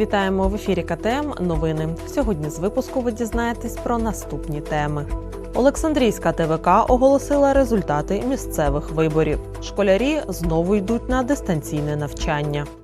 Вітаємо в ефірі КТМ. Новини. Сьогодні з випуску ви дізнаєтесь про наступні теми. Олександрійська ТВК оголосила результати місцевих виборів. Школярі знову йдуть на дистанційне навчання. –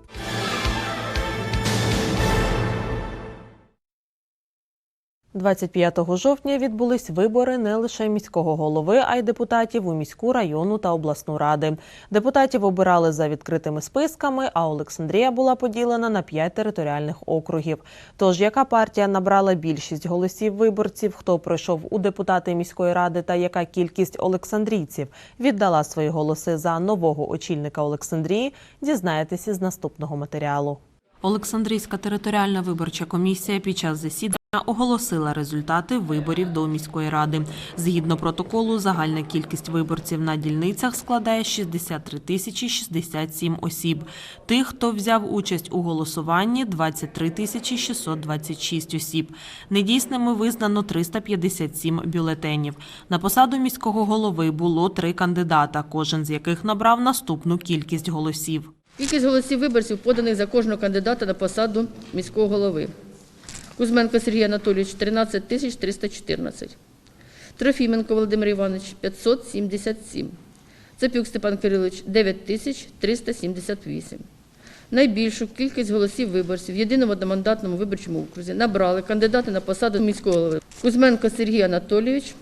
25 жовтня відбулись вибори не лише міського голови, а й депутатів у міську районну та обласну ради. Депутатів обирали за відкритими списками, а Олександрія була поділена на п'ять територіальних округів. Тож яка партія набрала більшість голосів виборців, хто пройшов у депутати міської ради та яка кількість олександрійців віддала свої голоси за нового очільника Олександрії, дізнаєтесь із наступного матеріалу. Олександрійська територіальна виборча комісія під час засідання оголосила результати виборів до міської ради. Згідно протоколу, загальна кількість виборців на дільницях складає 63 тисячі 67 осіб. Тих, хто взяв участь у голосуванні, 23 тисячі 626 осіб. Недійсними визнано 357 бюлетенів. На посаду міського голови було три кандидата, кожен з яких набрав наступну кількість голосів. Кількість голосів виборців поданих за кожного кандидата на посаду міського голови. Кузьменко Сергій Анатолійович 13 тисяч 314. Трофіменко Володимир Іванович 577. Цепюк Степан Кирилович 9 тисяч 378. Найбільшу кількість голосів виборців в єдиному одномандатному виборчому окрузі набрали кандидати на посаду міського голови. Кузьменко Сергій Анатолійович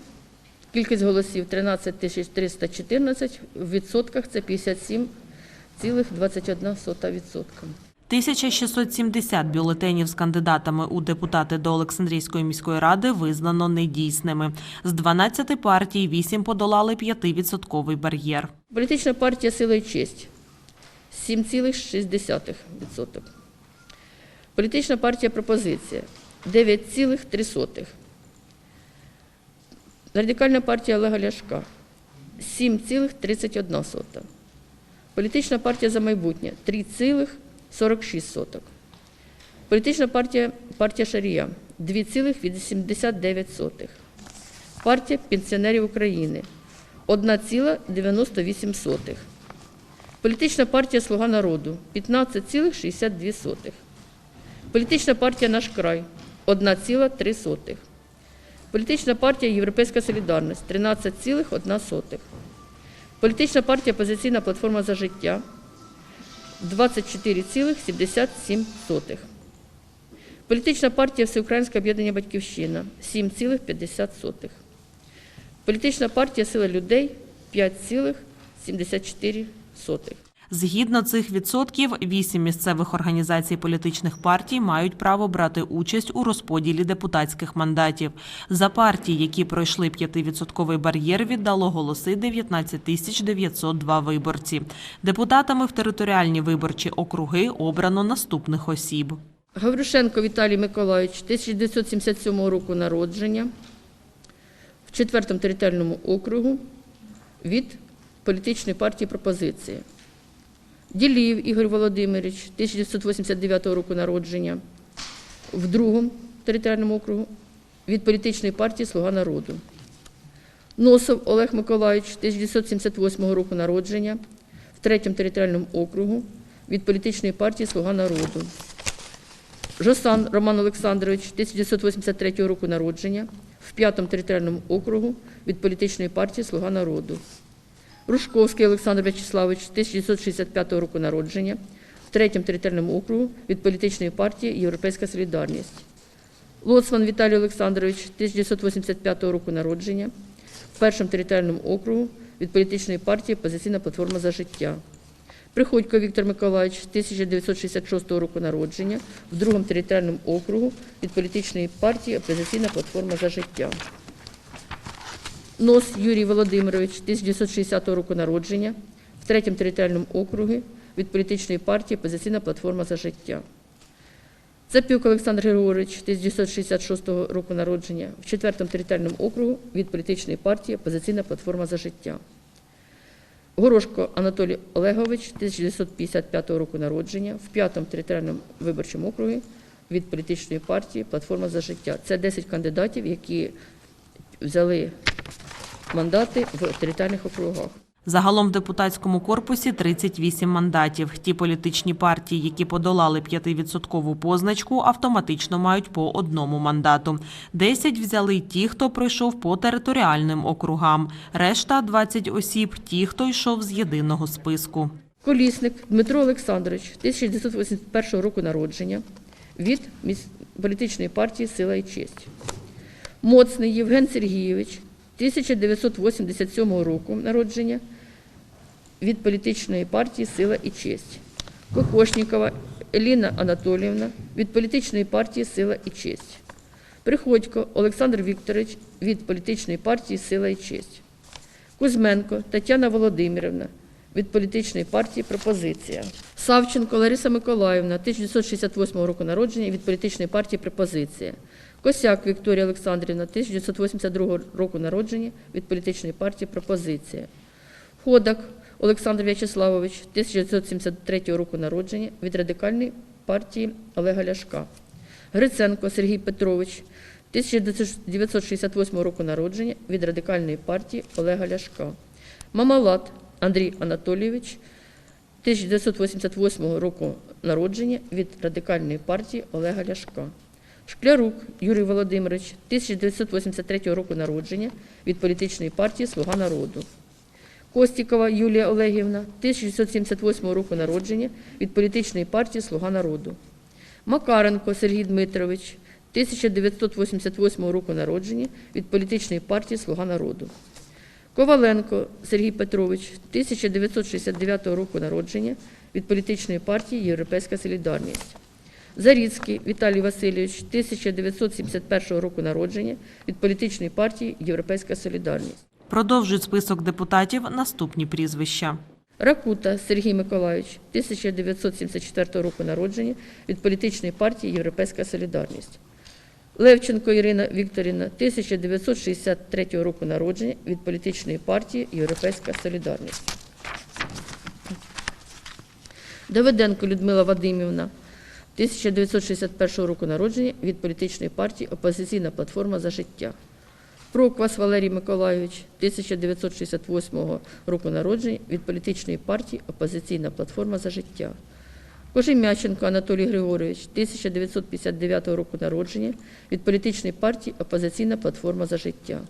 Кількість голосів 13 тисяч 314, в відсотках це 57,21%. 1670 бюлетенів з кандидатами у депутати до Олександрійської міської ради визнано недійсними. З 12 партій 8 подолали 5-відсотковий бар'єр. Політична партія Сила і честь 7,6%. Політична партія Пропозиція 9,3%. Радикальна партія Олега Ляшка 7,31%. Політична партія За майбутнє 3,46%. Політична партія партія Шарія 2,89%. Партія пенсіонерів України 1,98. Політична партія Слуга народу 15,62. Політична партія Наш край 1,3. Політична партія Європейська Солідарність 13,1. Політична партія Опозиційна платформа за життя 24,77. Політична партія Всеукраїнське об'єднання Батьківщина 7,50. Політична партія Сила людей 5,74. Згідно цих відсотків, вісім місцевих організацій політичних партій мають право брати участь у розподілі депутатських мандатів. За партії, які пройшли 5-відсотковий бар'єр, віддало голоси 19 тисяч 902 виборці. Депутатами в територіальні виборчі округи обрано наступних осіб. Гаврюшенко Віталій Миколаївич, 1977 року народження, в 4 територіальному округу від політичної партії «Пропозиція». Діліїв Ігор Володимирович, 1989 року народження, в 2 територіальному округу від політичної партії «Слуга народу». Носов Олег Миколаївич, 1978 року народження, в 3 територіальному округу від політичної партії «Слуга народу». Жосан Роман Олександрович, 1983 року народження, в 5-му територіальному округу від політичної партії Слуга народу. Рушковський Олександр В'ячеславович, 1965 року народження, в 3-му територіальному округу від політичної партії Європейська Солідарність. Лоцман Віталій Олександрович, 1985 року народження, в 1-му територіальному округу від політичної партії Опозиційна платформа за життя. Приходько Віктор Миколаївич, 1966 року народження, в 2-му територіальному округу від політичної партії Опозиційна платформа за життя. Нос Юрій Володимирович, 1960 року народження, в 3-му територіальному округі від політичної партії Опозиційна платформа за життя. Цапюк Олександр Григорович, 1966 року народження, в 4-му територіальному округу від політичної партії Опозиційна платформа за життя. Горошко Анатолій Олегович, 1955 року народження, в 5-му територіальному виборчому округі від політичної партії Платформа за життя. Це 10 кандидатів, які взяли мандати в територіальних округах. Загалом в депутатському корпусі 38 мандатів. Ті політичні партії, які подолали 5-відсоткову позначку, автоматично мають по одному мандату. 10 взяли ті, хто пройшов по територіальним округам. Решта 20 осіб ті, хто йшов з єдиного списку. Колісник Дмитро Олександрович, 1981 року народження, від політичної партії Сила і честь. Моцний Євген Сергійович, 1987 року народження, від політичної партії Сила і честь. Кокошнікова Еліна Анатоліївна від політичної партії Сила і честь. Приходько Олександр Вікторович від політичної партії Сила і честь. Кузьменко Тетяна Володимирівна від політичної партії Пропозиція. Савченко Лариса Миколаївна, 1968 року народження від політичної партії Пропозиція. Косяк Вікторія Олександрівна, 1982 року народження від політичної партії Пропозиція. Ходак Олександр В'ячеславович, 1973 року народження від радикальної партії Олега Ляшка. Гриценко Сергій Петрович, 1968 року народження від радикальної партії Олега Ляшка. Мамалат Андрій Анатолійович, 1988 року народження від радикальної партії Олега Ляшка. Шклярук Юрій Володимирович, 1983 року народження від політичної партії Слуга народу. Костікова Юлія Олегівна, 1978 року народження від політичної партії Слуга народу. Макаренко Сергій Дмитрович, 1988 року народження від політичної партії Слуга народу. Коваленко Сергій Петрович, 1969 року народження від політичної партії Європейська Солідарність. Заріцький Віталій Васильович, 1971 року народження від політичної партії Європейська Солідарність. Продовжують список депутатів наступні прізвища. Ракута Сергій Миколайович, 1974 року народження від політичної партії Європейська Солідарність. Левченко Ірина Вікторівна, 1963 року народження від політичної партії Європейська Солідарність. Давиденко Людмила Вадимівна, 1961 року народження від політичної партії Опозиційна платформа за життя. Проквас Валерій Миколайович, 1968 року народження від політичної партії Опозиційна платформа за життя. Кожем'яченко Анатолій Григорович, 1959 року народження від політичної партії Опозиційна платформа за життя.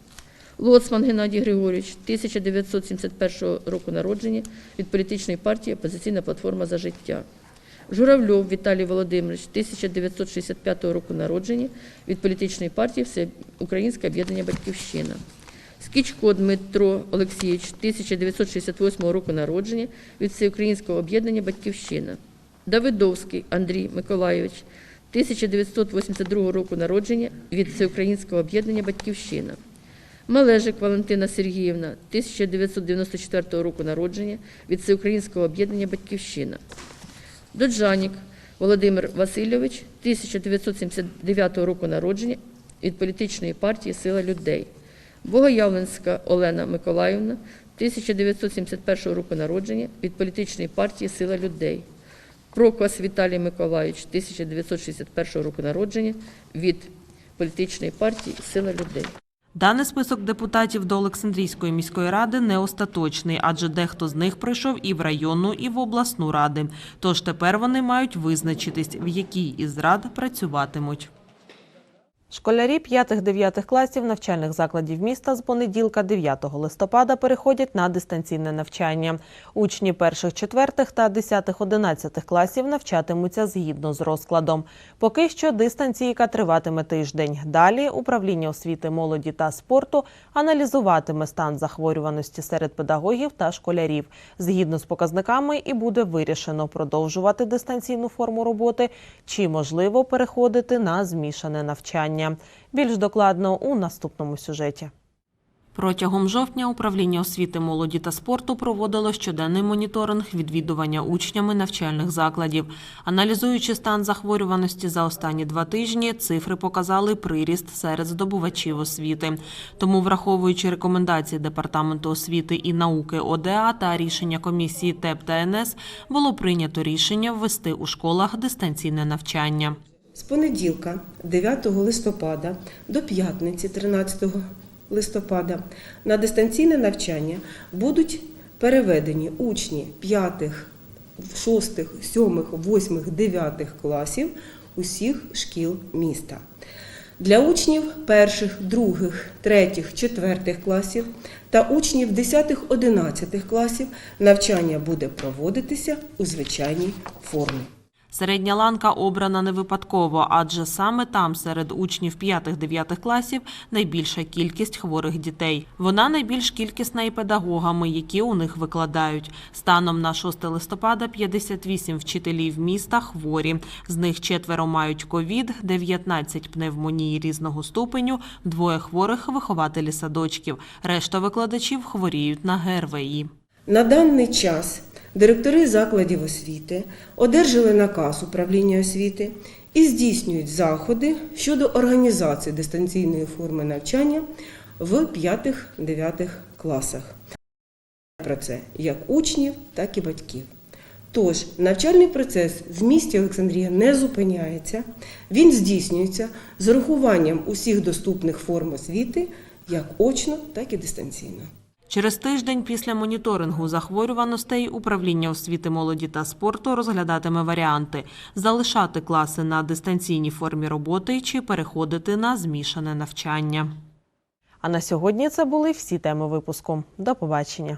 Лоцман Геннадій Григорович, 1971 року народження від політичної партії Опозиційна платформа за життя. Журавльов Віталій Володимирович, 1965 року народження від політичної партії Всеукраїнське об'єднання Батьківщина. Скічко Дмитро Олексійович, 1968 року народження від Всеукраїнського об'єднання Батьківщина. Давидовський Андрій Миколайович, 1982 року народження від Всеукраїнського об'єднання Батьківщина. Малежик Валентина Сергіївна, 1994 року народження від Всеукраїнського об'єднання Батьківщина. Доджанік Володимир Васильович, 1979 року народження від політичної партії Сила людей. Богоявленська Олена Миколаївна, 1971 року народження від політичної партії Сила людей. Проквас Віталій Миколаївич, 1961 року народження від політичної партії Сила людей. Даний список депутатів до Олександрійської міської ради не остаточний, адже дехто з них прийшов і в районну, і в обласну ради. Тож тепер вони мають визначитись, в якій із рад працюватимуть. Школярі 5-9 класів навчальних закладів міста з понеділка 9 листопада переходять на дистанційне навчання. Учні перших, четвертих та 10-11 класів навчатимуться згідно з розкладом. Поки що дистанційка триватиме тиждень. Далі управління освіти, молоді та спорту аналізуватиме стан захворюваності серед педагогів та школярів. Згідно з показниками, і буде вирішено продовжувати дистанційну форму роботи чи можливо переходити на змішане навчання. Більш докладно у наступному сюжеті. Протягом жовтня управління освіти, молоді та спорту проводило щоденний моніторинг відвідування учнями навчальних закладів. Аналізуючи стан захворюваності за останні два тижні, цифри показали приріст серед здобувачів освіти. Тому, враховуючи рекомендації департаменту освіти і науки ОДА та рішення комісії ТЕП та НС, було прийнято рішення ввести у школах дистанційне навчання. З понеділка, 9 листопада до п'ятниці, 13 листопада, на дистанційне навчання будуть переведені учні 5, 6, 7, 8, 9 класів усіх шкіл міста. Для учнів перших, других, третіх, четвертих класів та учнів 10-11 класів навчання буде проводитися у звичайній формі. Середня ланка обрана не випадково, адже саме там серед учнів 5-9 класів найбільша кількість хворих дітей. Вона найбільш кількісна і педагогами, які у них викладають. Станом на 6 листопада 58 вчителів міста хворі. З них четверо мають ковід, 19 пневмонії різного ступеню, двоє хворих вихователі садочків. Решта викладачів хворіють на ГРВІ. На даний час директори закладів освіти одержали наказ управління освіти і здійснюють заходи щодо організації дистанційної форми навчання в 5-9 класах. Про це як учнів, так і батьків. Тож навчальний процес в місті Олександрія не зупиняється, він здійснюється з урахуванням усіх доступних форм освіти, як очно, так і дистанційно. Через тиждень після моніторингу захворюваностей управління освіти молоді та спорту розглядатиме варіанти залишати класи на дистанційній формі роботи чи переходити на змішане навчання. А на сьогодні це були всі теми випуску. До побачення.